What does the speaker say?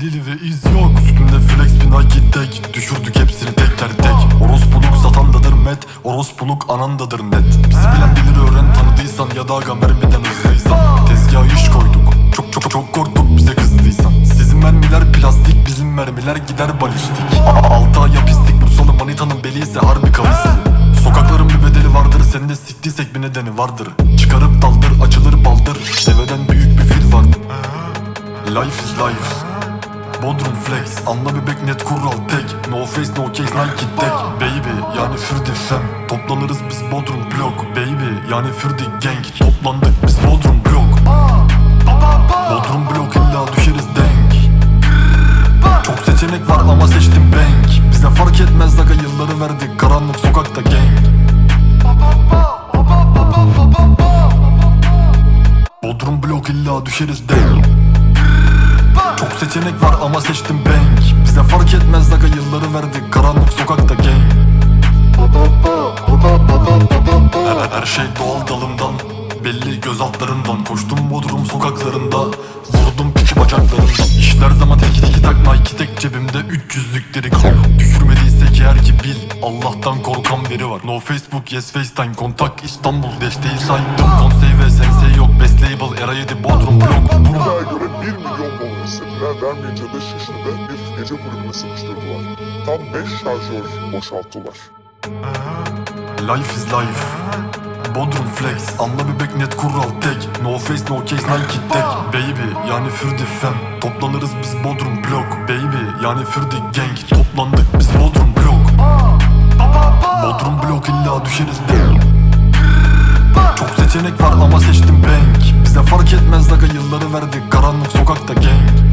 değil ve iz yok. Üstünde flex bir Nike tek Düşürdük hepsini teker tek Orospuluk satandadır met. Orospuluk anandadır net. Bizi bilen bilir öğren tanıdıysan Ya da aga mermiden hızlıysan. Tezgaha iş koyduk. Çok çok çok korktuk bize kızdıysan. Sizin mermiler plastik bizim mermiler gider balistik. Altı ay pislik Bursalı manitanın beli ise harbi kavisi Sokakların bir bedeli vardır Sen de siktiysek bir nedeni vardır. Çıkarıp daldır açılır baldır. Deveden büyük bir fil vardır Life is life Bodrum flex Anla bebek net kural tek. No face no case Nike tek. Baby yani Fürdi fem Toplanırız biz Bodrum blok. Baby yani Fürdi gang. Toplandık biz Bodrum blok. Bodrum blok illa düşeriz denk. Çok seçenek var ama seçtim bank. Bize fark etmez aga yılları verdik. Karanlık sokakta gang. Bodrum blok illa düşeriz denk Çok seçenek var ama seçtim bank. Bize fark etmez aga yılları verdik. Karanlık sokakta gang. Her, her şey doğal dalından Belli göz altlarından. Koştum Bodrum sokaklarında Vurdum piki bacaklarından. İşler zaman teki teki tak Nike tek cebimde. 300'lükleri kal Düşürmediysek eğer ki bil Allah'tan korkan biri var. No Facebook yes FaceTime Kontak İstanbul desteği saydım. Konsey ve sensei yok Best label Era 7 Bodrum blok Boom. İddiaya göre 1 milyon dolar istediler. Vermeyince de Şişli'de bir gece kulübüne sıkıştırdılar. Tam 5 şarjör boşalttılar. Life is life. Bodrum flex. Anla bebek net kural tek. No face no case Nike tek. Baby yani Fürdi fem. Toplanırız biz Bodrum blok. Baby yani Fürdi gang. Toplandık biz Bodrum blok. Bodrum blok illa düşeriz denk Çok seçenek var ama seçtim bank. Bize fark etmez aga yılları verdik. Karanlık sokakta gang